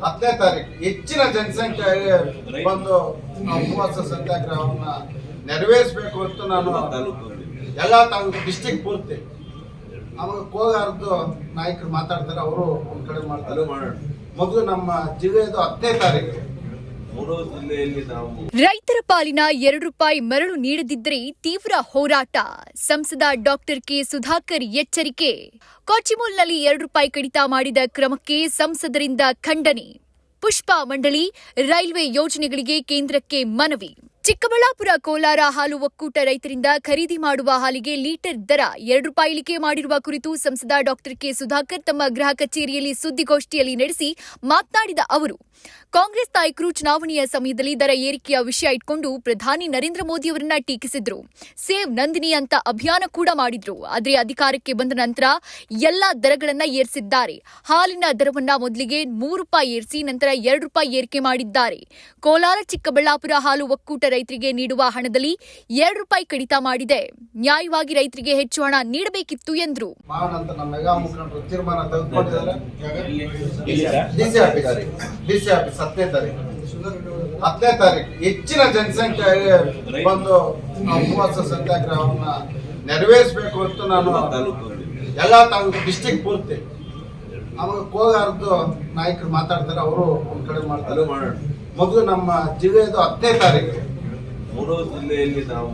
ಹತ್ತನೇ ತಾರೀಕು ಹೆಚ್ಚಿನ ಜನಸಂಖ್ಯೆ ಬಂದು ಉಪವಾಸ ಸತ್ಯಾಗ್ರಹವನ್ನ ನೆರವೇರಿಸಬೇಕು ಅಂತ ನಾನು ಎಲ್ಲ ತಾವು ಡಿಸ್ಟಿಕ್ ಪೂರ್ತಿ ನಮಗೆ ಕೋಲಾರದ್ದು ನಾಯಕರು ಮಾತಾಡ್ತಾರೆ ಅವರು ಒಂದ್ ಕಡೆ ಮಾಡ್ತಾರೆ. ಮೊದಲು ನಮ್ಮ ಜಿಲ್ಲೆಯದು ಹತ್ತನೇ ತಾರೀಕು ರೈತರ ಪಾಲಿನ ಎರಡು ರೂಪಾಯಿ ಮರಳು ನೀಡದಿದ್ದರೆ ತೀವ್ರ ಹೋರಾಟ. ಸಂಸದ ಡಾಕ್ಟರ್ ಕೆ ಸುಧಾಕರ್ ಎಚ್ಚರಿಕೆ. ಕೊಚ್ಚಿಮೂಲ್ನಲ್ಲಿ ಎರಡು ರೂಪಾಯಿ ಕಡಿತ ಮಾಡಿದ ಕ್ರಮಕ್ಕೆ ಸಂಸದರಿಂದ ಖಂಡನೆ. ಪುಷ್ಪಾ ಮಂಡಳಿ ರೈಲ್ವೆ ಯೋಜನೆಗಳಿಗೆ ಕೇಂದ್ರಕ್ಕೆ ಮನವಿ. ಚಿಕ್ಕಬಳ್ಳಾಪುರ ಕೋಲಾರ ಹಾಲು ಒಕ್ಕೂಟ ರೈತರಿಂದ ಖರೀದಿ ಮಾಡುವ ಹಾಲಿಗೆ ಲೀಟರ್ ದರ ಎರಡು ರೂಪಾಯಿ ಇಳಿಕೆ ಮಾಡಿರುವ ಕುರಿತು ಸಂಸದ ಡಾಕ್ಟರ್ ಕೆ ಸುಧಾಕರ್ ತಮ್ಮ ಗೃಹ ಕಚೇರಿಯಲ್ಲಿ ಸುದ್ದಿಗೋಷ್ಠಿಯಲ್ಲಿ ನಡೆಸಿ ಮಾತನಾಡಿದ ಅವರು, ಕಾಂಗ್ರೆಸ್ ನಾಯಕರು ಚುನಾವಣೆಯ ಸಮಯದಲ್ಲಿ ದರ ಏರಿಕೆಯ ವಿಷಯ ಇಟ್ಕೊಂಡು ಪ್ರಧಾನಿ ನರೇಂದ್ರ ಮೋದಿ ಅವರನ್ನ ಟೀಕಿಸಿದ್ರು. ಸೇವ್ ನಂದಿನಿ ಅಂತ ಅಭಿಯಾನ ಕೂಡ ಮಾಡಿದ್ರು. ಆದ್ರೆ ಅಧಿಕಾರಕ್ಕೆ ಬಂದ ನಂತರ ಎಲ್ಲಾ ದರಗಳನ್ನ ಏರಿಸಿದ್ದಾರೆ. ಹಾಲಿನ ದರವನ್ನ ಮೊದಲಿಗೆ ಮೂರು ರೂಪಾಯಿ ಏರಿಸಿ, ನಂತರ ಎರಡು ರೂಪಾಯಿ ಏರಿಕೆ ಮಾಡಿದ್ದಾರೆ. ಕೋಲಾರ ಚಿಕ್ಕಬಳ್ಳಾಪುರ ಹಾಲು ಒಕ್ಕೂಟ ರೈತರಿಗೆ ನೀಡುವ ಹಣದಲ್ಲಿ ಎರಡು ರೂಪಾಯಿ ಕಡಿತ ಮಾಡಿದೆ. ನ್ಯಾಯವಾಗಿ ರೈತರಿಗೆ ಹೆಚ್ಚು ಹಣ ನೀಡಬೇಕಿತ್ತು ಎಂದರು. ಹತ್ತನೇ ತಾರೀಕು. ಹೆಚ್ಚಿನ ಜನಸಂಖ್ಯೆ ಬಂದು ಉಪವಾಸ ಸತ್ಯಾಗ್ರಹವನ್ನ ನೆರವೇರಿಸಬೇಕು ಅಂತ ನಾನು ಎಲ್ಲ ತಾಲೂಕು ಡಿಸ್ಟಿಕ್ ಪೂರ್ತಿ ನಮಗೆ ಕೋಲಾರದ್ದು ನಾಯಕರು ಮಾತಾಡ್ತಾರೆ ಅವರು ಒಂದ್ ಕಡೆ ಮಾಡ್ತಾರೆ. ಮೊದಲು ನಮ್ಮ ಜಿಲ್ಲೆಯದು ಹತ್ತನೇ ತಾರೀಕು. ಮೂರೋ ಜಿಲ್ಲೆಯಲ್ಲಿ ನಾವು